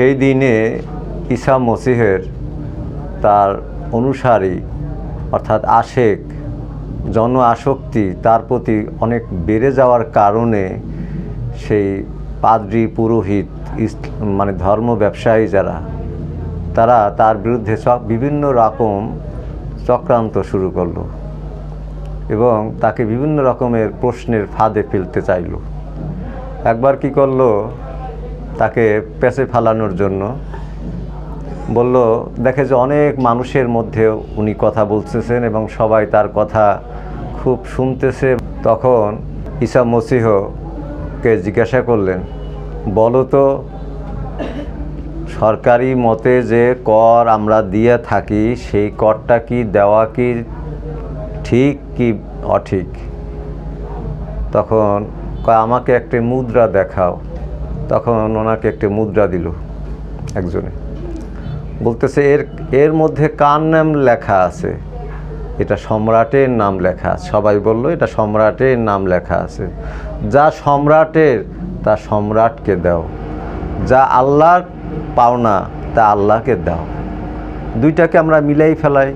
সেই দিনে ঈসা মসিহের তার অনুসারী, অর্থাৎ আশেক, জন আসক্তি তার প্রতি অনেক বেড়ে যাওয়ার কারণে সেই পাদ্রী পুরোহিত মানে ধর্ম ব্যবসায়ী যারা, তারা তার বিরুদ্ধে বিভিন্ন রকম চক্রান্ত শুরু করল এবং তাকে বিভিন্ন রকমের প্রশ্নের ফাঁদে ফেলতে চাইলো। একবার কি করল তাকে পেছে ফালানোর জন্য। বলল, দেখে যে অনেক মানুষের মধ্যে উনি কথা বলতেছেন এবং সবাই তার কথা খুব শুনতেছে। তখন ঈসা মসিহকে জিজ্ঞাসা করলেন, বলো তো, সরকারি মতে যে কর আমরা দিয়ে থাকি, সেই করটা কি দেওয়া কি ঠিক কি অঠিক? তখন আমাকে একটি মুদ্রা দেখাও। তখন ওনাকে একটি মুদ্রা দিল একজনে। বলতেছে, এর এর মধ্যে কার নাম লেখা আছে? এটা সম্রাটের নাম লেখা আছে। সবাই বলল, এটা সম্রাটের নাম লেখা আছে। যা সম্রাটের, তা সম্রাটকে দাও। যা আল্লাহর পাওনা, তা আল্লাহকে দাও। দুইটাকে আমরা মিলাই ফেলাই।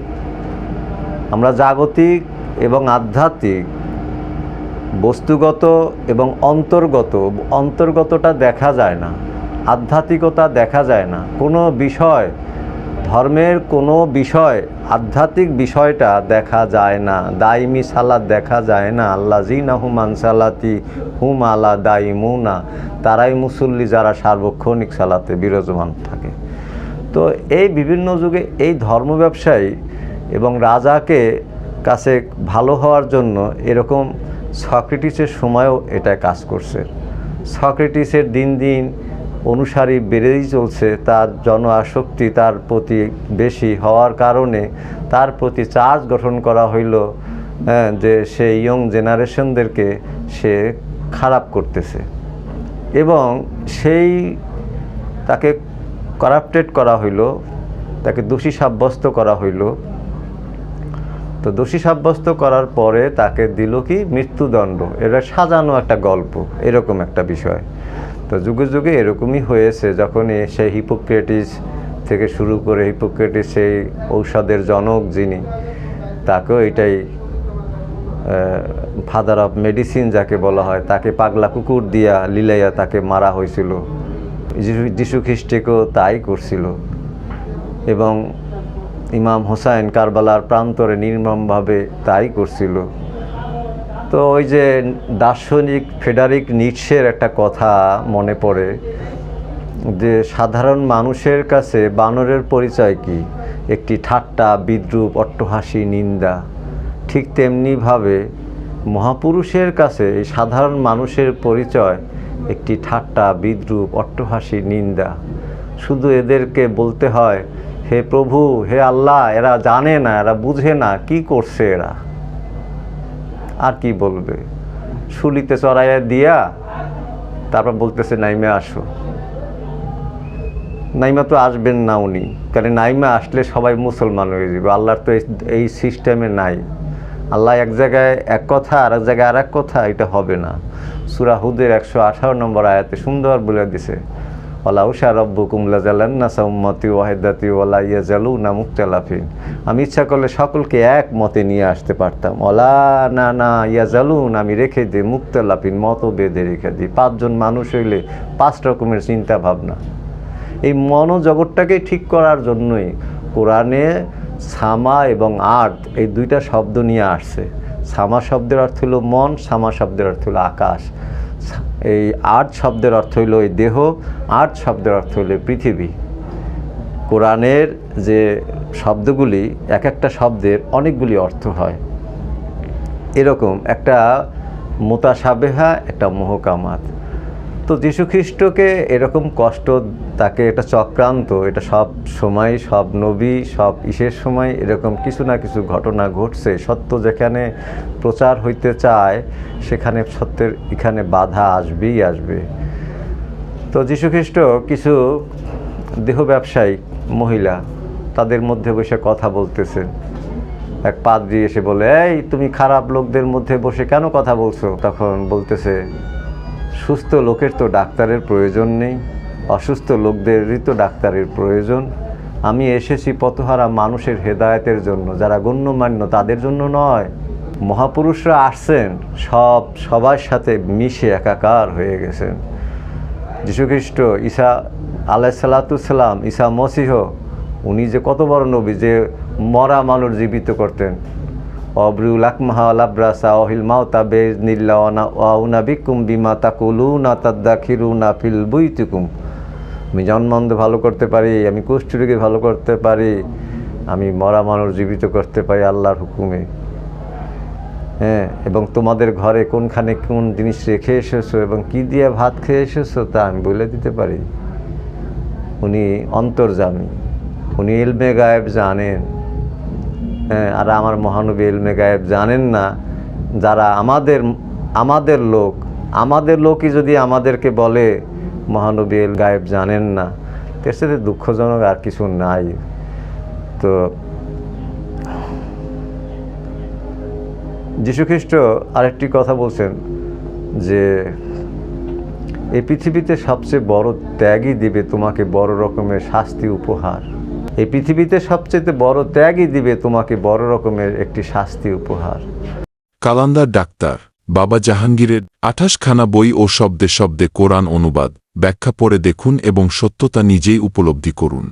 আমরা জাগতিক এবং আধ্যাত্মিক বস্তুগত এবং অন্তর্গত, অন্তর্গতটা দেখা যায় না, আধ্যাত্মিকতা দেখা যায় না। কোনো বিষয়, ধর্মের কোনো বিষয়, আধ্যাত্মিক বিষয়টা দেখা যায় না। দাইমি সালাদ দেখা যায় না। আল্লাহ জিনা হুমান সালাতি হুম আলা দাইমুনা। তারাই মুসল্লি যারা সার্বক্ষণিক সালাতে বিরাজমান থাকে। তো এই বিভিন্ন যুগে এই ধর্ম ব্যবসায়ী এবং রাজাকে কাছে ভালো হওয়ার জন্য এরকম সক্রেটিসের সময়ও এটা কাজ করছে। সক্রেটিসের দিন দিন অনুসারী বেড়েই চলছে তার জন আসক্তি তার প্রতি বেশি হওয়ার কারণে তার প্রতি চার্জ গঠন করা হইল হ্যাঁ, যে সে ইয়ং জেনারেশনদেরকে সে খারাপ করতেছে। এবং সেই তাকে করাপ্টেড করা হইল তাকে দোষী সাব্যস্ত করা হইল। তো দোষী সাব্যস্ত করার পরে তাকে দিল কি? মৃত্যুদণ্ড। এটা সাজানো একটা গল্প, এরকম একটা বিষয়। তো যুগে যুগে এরকমই হয়েছে, যখনই সেই হিপোক্রেটিস থেকে শুরু করে হিপোক্রেটিস, সেই ঔষধের জনক যিনি, তাকেও এটাই ফাদার অফ মেডিসিন যাকে বলা হয়, তাকে পাগলা কুকুর দিয়া লীলাইয়া তাকে মারা হয়েছিল। যিশু খ্রিস্টকেও তাই করছিল। এবং ইমাম হোসাইন কারবালার প্রান্তরে নির্মমভাবে তাই করছিল। তো ওই যে দার্শনিক ফেডারিক নিটসের একটা কথা মনে পড়ে যে সাধারণ মানুষের কাছে বানরের পরিচয় কি? একটি ঠাট্টা, বিদ্রুপ, অট্টহাসি, নিন্দা। ঠিক তেমনিভাবে মহাপুরুষের কাছে এই সাধারণ মানুষের পরিচয় একটি ঠাট্টা, বিদ্রুপ, অট্টহাসি, নিন্দা। শুধু এদেরকে বলতে হয় হে প্রভু, হে আল্লাহ, এরা জানে না, এরা বুঝে না, কি করছে এরা? আর কি বলবে? শুলিতে চড়াইয়া দিয়া তারপর বলতেছে, নাইমে, আসো। নাইমা তো আসবেন না উনি। কারণ নাইমা আসলে সবাই মুসলমান হয়ে যাবে। আল্লাহর তো এই- এই সিস্টেমে নাই। আল্লাহ এক জায়গায় এক কথা আর এক জায়গায় আর এক কথা, এটা হবে না। সুরাহুদের একশো আঠারো নম্বর আয়াতে সুন্দর বলে দিছে ওলা উষা রব্বু কুমলা জালান্না সৌমতি ওয়াহেদাতি ওলা ইয়া জালু না মুক্তালাফিন আমি ইচ্ছা করলে সকলকে এক মতে নিয়ে আসতে পারতাম। ওলা না না ইয়া জালুন আমি রেখে দিই মুক্তালাফিন মত বেঁধে রেখে দিই। পাঁচজন মানুষ হইলে পাঁচ রকমের চিন্তা ভাবনা। এই মনোজগৎটাকে ঠিক করার জন্যই কোরআনে সামা এবং আর্থ এই দুইটা শব্দ নিয়ে আসছে। সামা শব্দের অর্থ হলো মন, সামা শব্দের অর্থ হলো আকাশ। এই আট শব্দের অর্থ হইল এই দেহ, আট শব্দের অর্থ হইল পৃথিবী। কোরআনের যে শব্দগুলি, এক একটা শব্দের অনেকগুলি অর্থ হয়। এরকম একটা মোতাসাবেহা, একটা মোহকামাত। তো যীশু খ্রিস্টকে এরকম কষ্ট, তাকে এটা চক্রান্ত, এটা সব সময়, সব নবী, সব ইসের সময় এরকম কিছু না কিছু ঘটনা ঘটছে। সত্য যেখানে প্রচার হইতে চায়, সেখানে সত্যের, এখানে বাধা আসবেই আসবে। তো যীশু খ্রিস্ট কিছু দেহ ব্যবসায়ী, মহিলা, তাদের মধ্যে বসে কথা বলতেছেন এক পাদ্রি এসে বলে, এই, তুমি খারাপ লোকদের মধ্যে বসে কেন কথা বলছো? তখন বলতেছে সুস্থ লোকের তো ডাক্তারের প্রয়োজন নেই, অসুস্থ লোকদেরই তো ডাক্তারের প্রয়োজন। আমি এসেছি পথহারা মানুষের হেদায়েতের জন্য, যারা গণ্যমান্য তাদের জন্য নয়। মহাপুরুষরা আসছেন, সব সবার সাথে মিশে একাকার হয়ে গেছেন। যীশুখ্রিস্ট ঈসা আলাহ সাল্লাতুসাল্লাম ঈসা মসিহ, উনি যে কত বড় নবী, যে মরা মানুষ জীবিত করতেন। অব্রিউল আকমাহা আলাব্রাসা অহিল মাওতা বেজ নিল্লা ওয়াউনা বিকুম বিমা তাকুলু না তাদ্দাখিরু না ফিল বুইতুকুম। আমি জন্মন্ধ ভালো করতে পারি, আমি কুষ্ঠরোগী ভালো করতে পারি, আমি মরা মানুষ জীবিত করতে পারি আল্লাহর হুকুমে। হ্যাঁ এবং তোমাদের ঘরে কোনখানে কোন জিনিস রেখে এসেছ এবং কি দিয়ে ভাত খেয়ে এসেছ তা আমি বলে দিতে পারি। উনি অন্তর্জামী, উনি এলমে গায়েব জানেন। আর আমার মহানবী এলমে গায়েব জানেন না, যারা আমাদের আমাদের লোক, আমাদের লোকই যদি আমাদেরকে বলে মহানবী এল গায়েব জানেন না, এর সাথে দুঃখজনক আর কিছু নাই। তো যীশুখ্রিস্ট আরেকটি কথা বলছেন যে, এই পৃথিবীতে সবচেয়ে বড় ত্যাগই দিবে তোমাকে বড় রকমের শাস্তি, উপহার। এই পৃথিবীতে সবচেয়ে বড় ত্যাগই দিবে তোমাকে বড় রকমের একটি শাস্তি উপহার। কালান্দার ডাক্তার, বাবা জাহাঙ্গীরের আঠাশখানা বই ও শব্দে শব্দে কোরআন অনুবাদ, ব্যাখ্যা পড়ে দেখুন এবং সত্যতা নিজেই উপলব্ধি করুন।